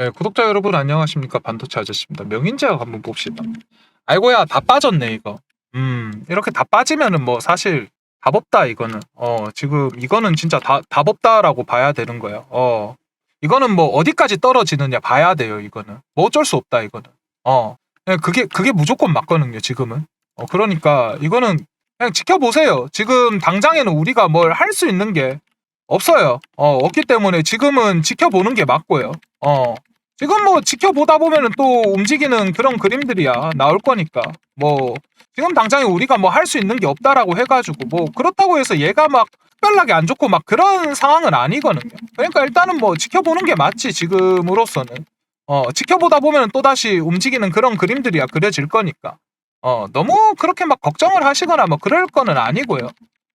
네, 구독자 여러분 안녕하십니까 반도체 아저씨입니다. 명인제약 한번 봅시다. 아이고야 다 빠졌네 이거. 음 이렇게 다 빠지면은 뭐 사실 답 없다 이거는. 어 지금 이거는 진짜 다, 답 없다라고 봐야 되는 거예요. 어 이거는 뭐 어디까지 떨어지느냐 봐야 돼요 이거는. 뭐 어쩔 수 없다 이거는. 어 네, 그게 그게 무조건 맞거든요 지금은. 어 그러니까 이거는 그냥 지켜보세요. 지금 당장에는 우리가 뭘 할 수 있는 게 없어요. 어 없기 때문에 지금은 지켜보는 게 맞고요. 어 지금 뭐 지켜보다 보면은 또 움직이는 그런 그림들이야. 나올 거니까. 뭐 지금 당장에 우리가 뭐 할 수 있는 게 없다라고 해가지고 뭐 그렇다고 해서 얘가 막 특별하게 안 좋고 막 그런 상황은 아니거든요. 그러니까 일단은 뭐 지켜보는 게 맞지 지금으로서는. 어 지켜보다 보면은 또 다시 움직이는 그런 그림들이야. 그려질 거니까. 어 너무 그렇게 막 걱정을 하시거나 뭐 그럴 거는 아니고요.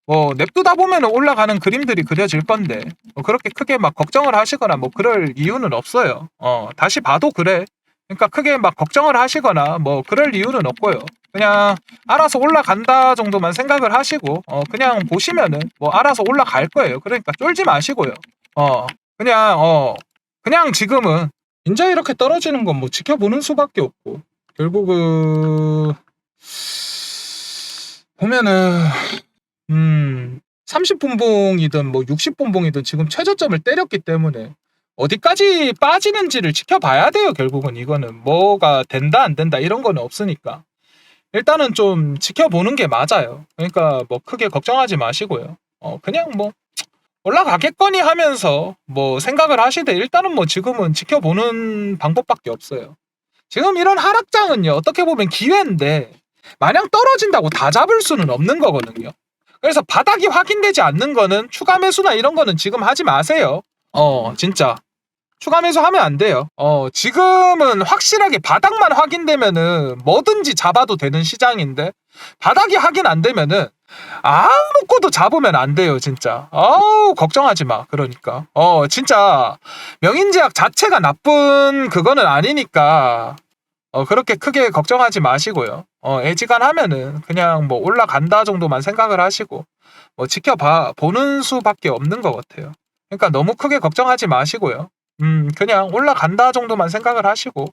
뭐 냅두다 보면은 올라가는 그림들이 그려질 건데 뭐 그렇게 크게 막 걱정을 하시거나 뭐 그럴 이유는 없어요. 어 다시 봐도 그래. 그러니까 크게 막 걱정을 하시거나 뭐 그럴 이유는 없고요. 그냥 알아서 올라간다 정도만 생각을 하시고 어 그냥 보시면은 뭐 알아서 올라갈 거예요. 그러니까 쫄지 마시고요. 어 그냥 어 그냥 지금은 이제 이렇게 떨어지는 건 뭐 지켜보는 수밖에 없고 결국은 보면은 음 30분봉이든 뭐 60분봉이든 지금 최저점을 때렸기 때문에 어디까지 빠지는지를 지켜봐야 돼요 결국은. 이거는 뭐가 된다 안 된다 이런 거는 없으니까. 일단은 좀 지켜보는 게 맞아요. 그러니까 뭐 크게 걱정하지 마시고요. 어 그냥 뭐 올라가겠거니 하면서 뭐 생각을 하시되 일단은 뭐 지금은 지켜보는 방법밖에 없어요. 지금 이런 하락장은요 어떻게 보면 기회인데 마냥 떨어진다고 다 잡을 수는 없는 거거든요 그래서 바닥이 확인되지 않는 거는 추가 매수나 이런 거는 지금 하지 마세요. 어, 진짜. 추가 매수 하면 안 돼요. 어, 지금은 확실하게 바닥만 확인되면은 뭐든지 잡아도 되는 시장인데 바닥이 확인 안 되면은 아무것도 잡으면 안 돼요, 진짜. 어우, 걱정하지 마. 그러니까. 어, 진짜 명인제약 자체가 나쁜 그거는 아니니까 어, 그렇게 크게 걱정하지 마시고요. 어, 애지간하면은 그냥 뭐 올라간다 정도만 생각을 하시고 뭐 지켜봐 보는 수밖에 없는 것 같아요. 그러니까 너무 크게 걱정하지 마시고요. 음, 그냥 올라간다 정도만 생각을 하시고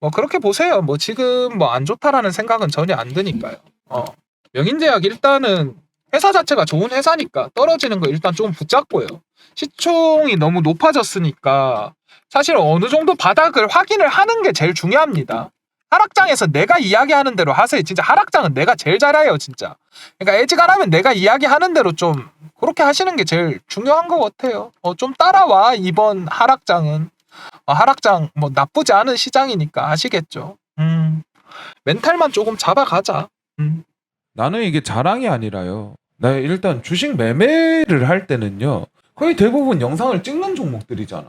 뭐 그렇게 보세요. 뭐 지금 뭐 안 좋다라는 생각은 전혀 안 드니까요. 어, 명인제약 일단은 회사 자체가 좋은 회사니까 떨어지는 거 일단 좀 붙잡고요. 시총이 너무 높아졌으니까 사실 어느 정도 바닥을 확인을 하는 게 제일 중요합니다. 하락장에서 내가 이야기하는 대로 하세요. 진짜 하락장은 내가 제일 잘해요, 진짜. 그러니까 애지간하면 내가 이야기하는 대로 좀 그렇게 하시는 게 제일 중요한 것 같아요. 어, 좀 따라와 이번 하락장은 어, 하락장 뭐 나쁘지 않은 시장이니까 아시겠죠. 음, 멘탈만 조금 잡아가자. 음. 나는 이게 자랑이 아니라요. 나 일단 주식 매매를 할 때는요. 거의 대부분 영상을 찍는 종목들이잖아.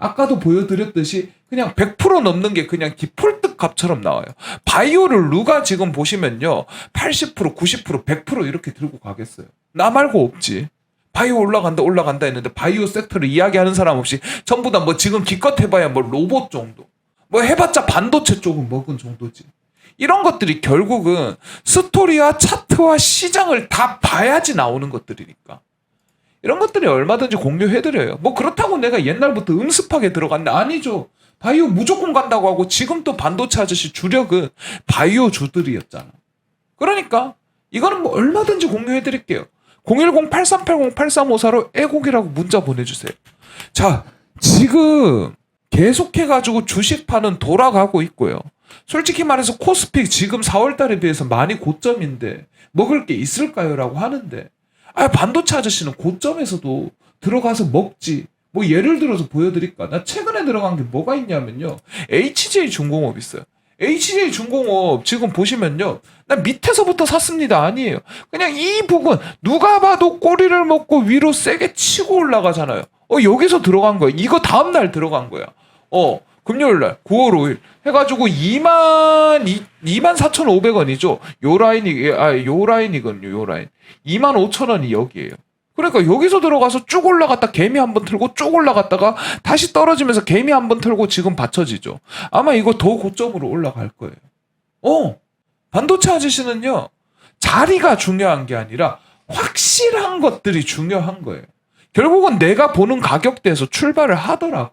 아까도 보여드렸듯이 그냥 100% 넘는 게 그냥 디폴트 값처럼 나와요. 바이오를 누가 지금 보시면요. 80%, 90%, 100% 이렇게 들고 가겠어요. 나 말고 없지. 바이오 올라간다 올라간다 했는데 바이오 섹터를 이야기하는 사람 없이 전부 다 뭐 지금 기껏 해봐야 뭐 로봇 정도. 뭐 해봤자 반도체 쪽은 먹은 정도지. 이런 것들이 결국은 스토리와 차트와 시장을 다 봐야지 나오는 것들이니까. 이런 것들이 얼마든지 공유해드려요. 뭐 그렇다고 내가 옛날부터 음습하게 들어갔는데 아니죠. 바이오 무조건 간다고 하고 지금 또 반도체 아저씨 주력은 바이오 주들이었잖아. 그러니까 이거는 뭐 얼마든지 공유해드릴게요. 010-8380-8354로 애곡이라고 문자 보내주세요. 자, 지금 계속해가지고 주식파는 돌아가고 있고요. 솔직히 말해서 코스피 지금 4월달에 비해서 많이 고점인데 먹을 게 있을까요? 라고 하는데 아 반도체 아저씨는 고점에서도 들어가서 먹지. 뭐 예를 들어서 보여드릴까? 나 최근에 들어간 게 뭐가 있냐면요. HJ 중공업 있어요. HJ 중공업 지금 보시면요. 나 밑에서부터 샀습니다. 아니에요. 그냥 이 부분 누가 봐도 꼬리를 먹고 위로 세게 치고 올라가잖아요. 어 여기서 들어간 거야. 이거 다음 날 들어간 거야. 어 금요일 날 9월 5일 해가지고 2만 2만 4,500원이죠. 요 라인이 아요 라인이거든요. 요 라인 2만 5천 원이 여기에요. 그러니까 여기서 들어가서 쭉 올라갔다 개미 한 번 틀고 쭉 올라갔다가 다시 떨어지면서 개미 한 번 틀고 지금 받쳐지죠. 아마 이거 더 고점으로 올라갈 거예요. 어 반도체 아저씨는요 자리가 중요한 게 아니라 확실한 것들이 중요한 거예요. 결국은 내가 보는 가격대에서 출발을 하더라고.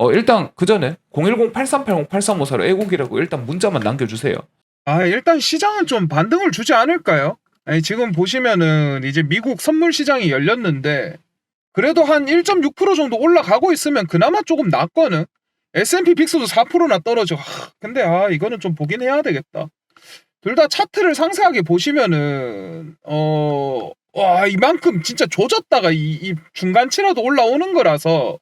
어 일단 그 전에 010-8380-8354로 애곡이라고 일단 문자만 남겨주세요. 아 일단 시장은 좀 반등을 주지 않을까요? 아니, 지금 보시면은 이제 미국 선물 시장이 열렸는데 그래도 한 1.6% 정도 올라가고 있으면 그나마 조금 낫거든. S&P 빅스도 4%나 떨어져. 하, 근데 아 이거는 좀 보긴 해야 되겠다. 둘 다 차트를 상세하게 보시면은 어. 와 이만큼 진짜 조졌다가 이, 이 중간치라도 올라오는 거라서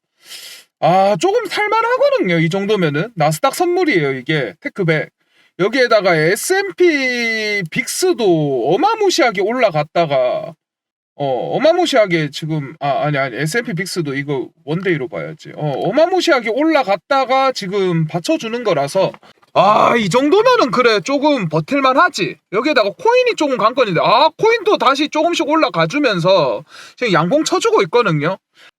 아 조금 살만하거든요 이 정도면은. 나스닥 선물이에요 이게 테크백. 여기에다가 S&P 빅스도 어마무시하게 올라갔다가 어 어마무시하게 지금 아 아니 아니 S&P 빅스도 이거 원데이로 봐야지. 어 어마무시하게 올라갔다가 지금 받쳐주는 거라서 아 이 정도면은 그래 조금 버틸만 하지. 여기에다가 코인이 조금 관건인데 아 코인도 다시 조금씩 올라가주면서 지금 양봉 쳐주고 있거든요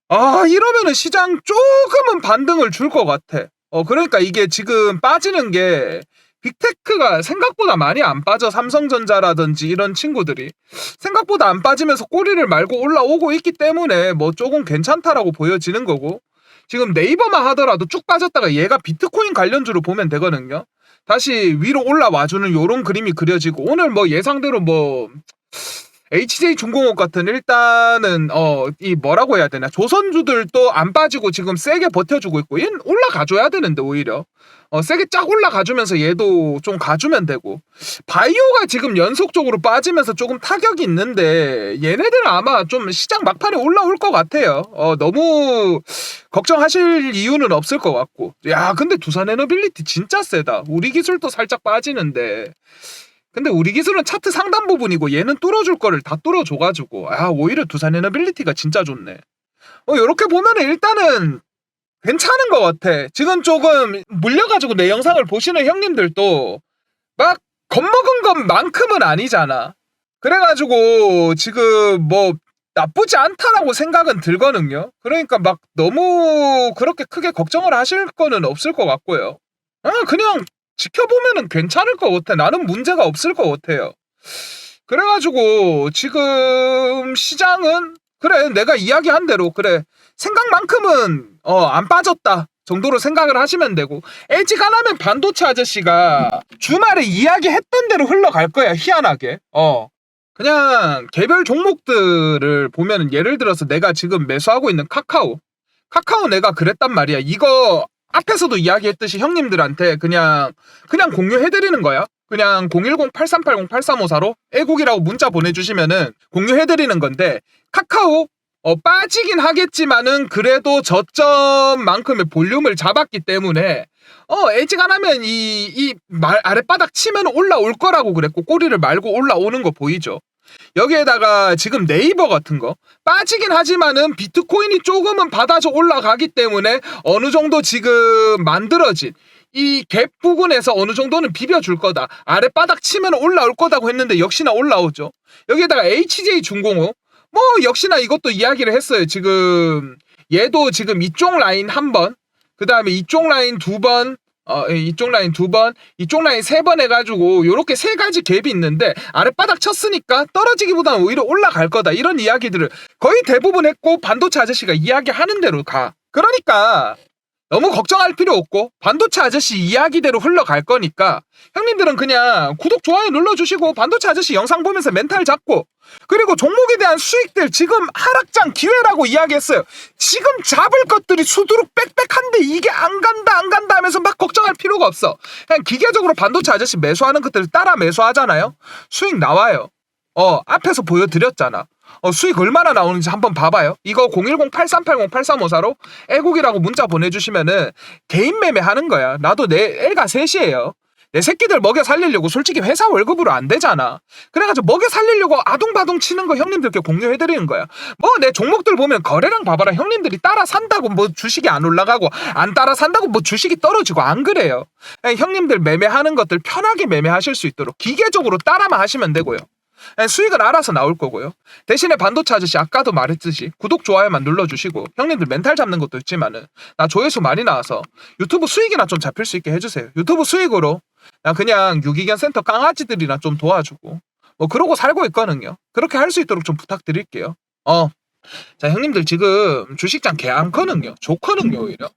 아 이러면은 시장 조금은 반등을 줄 것 같아. 어 그러니까 이게 지금 빠지는 게 빅테크가 생각보다 많이 안 빠져. 삼성전자라든지 이런 친구들이. 생각보다 안 빠지면서 꼬리를 말고 올라오고 있기 때문에 뭐 조금 괜찮다라고 보여지는 거고. 지금 네이버만 하더라도 쭉 빠졌다가 얘가 비트코인 관련주로 보면 되거든요. 다시 위로 올라와주는 요런 그림이 그려지고 오늘 뭐 예상대로 뭐 HJ 중공업 같은 일단은 어 이 뭐라고 해야 되나? 조선주들도 안 빠지고 지금 세게 버텨주고 있고 얘는 올라가줘야 되는데 오히려. 어 세게 쫙 올라가주면서 얘도 좀 가주면 되고. 바이오가 지금 연속적으로 빠지면서 조금 타격이 있는데 얘네들은 아마 좀 시장 막판에 올라올 것 같아요. 어 너무 걱정하실 이유는 없을 것 같고. 야 근데 두산 에너빌리티 진짜 세다. 우리 기술도 살짝 빠지는데 근데 우리 기술은 차트 상단 부분이고 얘는 뚫어줄 거를 다 뚫어줘가지고 아 오히려 두산 에너빌리티가 진짜 좋네. 어 이렇게 보면은 일단은 괜찮은 것 같아. 지금 조금 물려가지고 내 영상을 보시는 형님들도 막 겁먹은 것만큼은 아니잖아. 그래가지고 지금 뭐 나쁘지 않다라고 생각은 들거든요. 그러니까 막 너무 그렇게 크게 걱정을 하실 거는 없을 것 같고요. 아, 그냥 지켜보면은 괜찮을 것 같아. 나는 문제가 없을 것 같아요. 그래가지고 지금 시장은 그래 내가 이야기한 대로 그래 생각만큼은 어 안 빠졌다 정도로 생각을 하시면 되고 LG가 나면 반도체 아저씨가 주말에 이야기했던 대로 흘러갈 거야 희한하게 어 그냥 개별 종목들을 보면은 예를 들어서 내가 지금 매수하고 있는 카카오 카카오 내가 그랬단 말이야 이거 앞에서도 이야기했듯이 형님들한테 그냥 그냥 공유해드리는 거야 그냥 010-8380-8354로 애국이라고 문자 보내주시면은 공유해드리는 건데 카카오 어, 빠지긴 하겠지만은 그래도 저점만큼의 볼륨을 잡았기 때문에 어 나면 이이 아랫바닥 치면 올라올 거라고 그랬고 꼬리를 말고 올라오는 거 보이죠? 여기에다가 지금 네이버 같은 거 빠지긴 하지만은 비트코인이 조금은 받아서 올라가기 때문에 어느 정도 지금 만들어진 이 갭 부분에서 어느 정도는 비벼줄 거다. 아랫바닥 치면 올라올 거다고 했는데 역시나 올라오죠. 여기에다가 HJ 중공업 뭐 역시나 이것도 이야기를 했어요. 지금 얘도 지금 이쪽 라인 한 번, 그 다음에 이쪽 라인 두 번, 어, 예, 이쪽 라인 두 번, 이쪽 라인 세 번 해가지고 요렇게 세 가지 갭이 있는데 아랫바닥 쳤으니까 떨어지기보다는 오히려 올라갈 거다 이런 이야기들을 거의 대부분 했고 반도체 아저씨가 이야기하는 대로 가. 그러니까 너무 걱정할 필요 없고 반도체 아저씨 이야기대로 흘러갈 거니까 형님들은 그냥 구독 좋아요 눌러주시고 반도체 아저씨 영상 보면서 멘탈 잡고 그리고 종목에 대한 수익들 지금 하락장 기회라고 이야기했어요. 지금 잡을 것들이 수두룩 빽빽한데 이게 안 간다 안 간다 하면서 막 걱정할 필요가 없어. 그냥 기계적으로 반도체 아저씨 매수하는 것들을 따라 매수하잖아요. 수익 나와요. 어 앞에서 보여드렸잖아. 어, 수익 얼마나 나오는지 한번 봐봐요. 이거 010-8380-8354로 애국이라고 문자 보내주시면은 개인 매매 하는 거야. 나도 내 애가 셋이에요. 내 새끼들 먹여 살리려고 솔직히 회사 월급으로 안 되잖아. 그래가지고 먹여 살리려고 아동바동 치는 거 형님들께 공유해드리는 거야. 뭐 내 종목들 보면 거래량 봐봐라. 형님들이 따라 산다고 뭐 주식이 안 올라가고 안 따라 산다고 뭐 주식이 떨어지고 안 그래요. 에, 형님들 매매하는 것들 편하게 매매하실 수 있도록 기계적으로 따라만 하시면 되고요. 에, 수익은 알아서 나올 거고요. 대신에 반도체 아저씨 아까도 말했듯이 구독 좋아요만 눌러주시고 형님들 멘탈 잡는 것도 있지만은 나 조회수 많이 나와서 유튜브 수익이나 좀 잡힐 수 있게 해주세요. 유튜브 수익으로 나 그냥 유기견 센터 강아지들이나 좀 도와주고 뭐 그러고 살고 있거든요. 그렇게 할 수 있도록 좀 부탁드릴게요. 어. 자 형님들 지금 주식장 개 안 커는요. 좋거든요 오히려.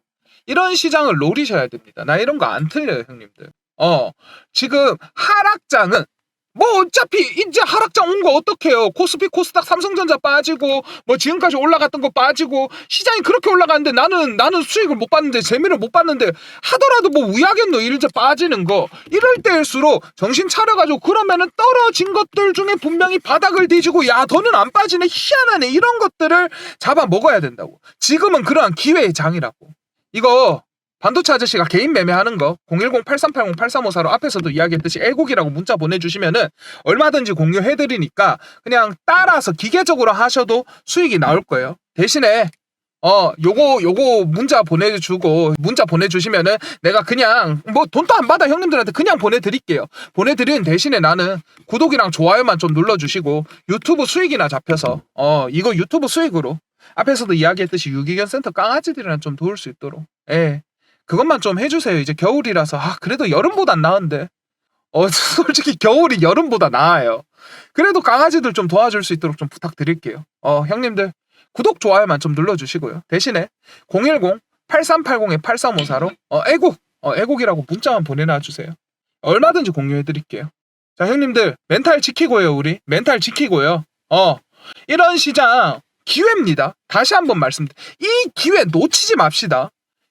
이런 시장을 노리셔야 됩니다. 나 이런 거 안 틀려요 형님들. 어 지금 하락장은 뭐 어차피 이제 하락장 온 거 어떡해요? 코스피 코스닥 삼성전자 빠지고 뭐 지금까지 올라갔던 거 빠지고 시장이 그렇게 올라가는데 나는 나는 수익을 못 봤는데 재미를 못 봤는데 하더라도 뭐 우야겠노? 일제 빠지는 거. 이럴 때일수록 정신 차려가지고 그러면은 떨어진 것들 중에 분명히 바닥을 뒤지고 야 더는 안 빠지네 희한하네. 이런 것들을 잡아 먹어야 된다고. 지금은 그러한 기회의 장이라고. 이거 반도체 아저씨가 개인 매매하는 거 010-8380-8354로 앞에서도 이야기했듯이 애국이라고 문자 보내주시면은 얼마든지 공유해드리니까 그냥 따라서 기계적으로 하셔도 수익이 나올 거예요. 대신에 어 요거 요거 문자 보내주고 문자 보내주시면은 내가 그냥 뭐 돈도 안 받아 형님들한테 그냥 보내드릴게요. 보내드리는 대신에 나는 구독이랑 좋아요만 좀 눌러주시고 유튜브 수익이나 잡혀서 어 이거 유튜브 수익으로 앞에서도 이야기했듯이 유기견 센터 강아지들이랑 좀 도울 수 있도록 예. 그것만 좀 해주세요. 이제 겨울이라서 아 그래도 여름보단 나은데. 어 솔직히 겨울이 여름보다 나아요. 그래도 강아지들 좀 도와줄 수 있도록 좀 부탁드릴게요. 어 형님들 구독 좋아요만 좀 눌러주시고요. 대신에 010-8380-8354로 어 애국 어 애국이라고 문자만 보내놔 주세요. 얼마든지 공유해 드릴게요. 자 형님들 멘탈 지키고요 우리 멘탈 지키고요. 어 이런 시장 기회입니다. 다시 한번 말씀드려 이 기회 놓치지 맙시다.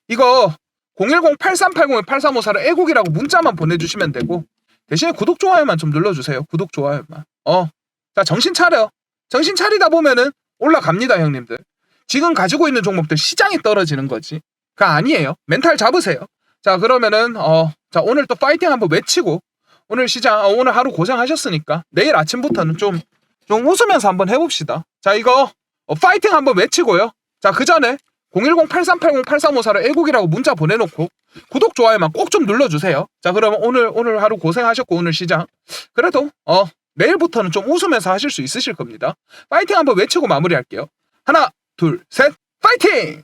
이거 010-8380-8354로 애국이라고 문자만 보내주시면 되고 대신에 구독 좋아요만 좀 눌러주세요. 구독 좋아요만. 어. 자 정신 차려. 정신 차리다 보면은 올라갑니다 형님들. 지금 가지고 있는 종목들 시장이 떨어지는 거지. 그 아니에요. 멘탈 잡으세요. 자 그러면은 어. 자 오늘 또 파이팅 한번 외치고 오늘 시장 어, 오늘 하루 고생하셨으니까 내일 아침부터는 좀좀 웃으면서 한번 해봅시다. 자 이거 어, 파이팅 한번 외치고요. 자 그 전에 010-8380-8354로 애국이라고 문자 보내놓고 구독 좋아요만 꼭 좀 눌러주세요. 자 그럼 오늘 오늘 하루 고생하셨고 오늘 시장 그래도 어 내일부터는 좀 웃으면서 하실 수 있으실 겁니다. 파이팅 한번 외치고 마무리할게요. 하나 둘 셋 파이팅!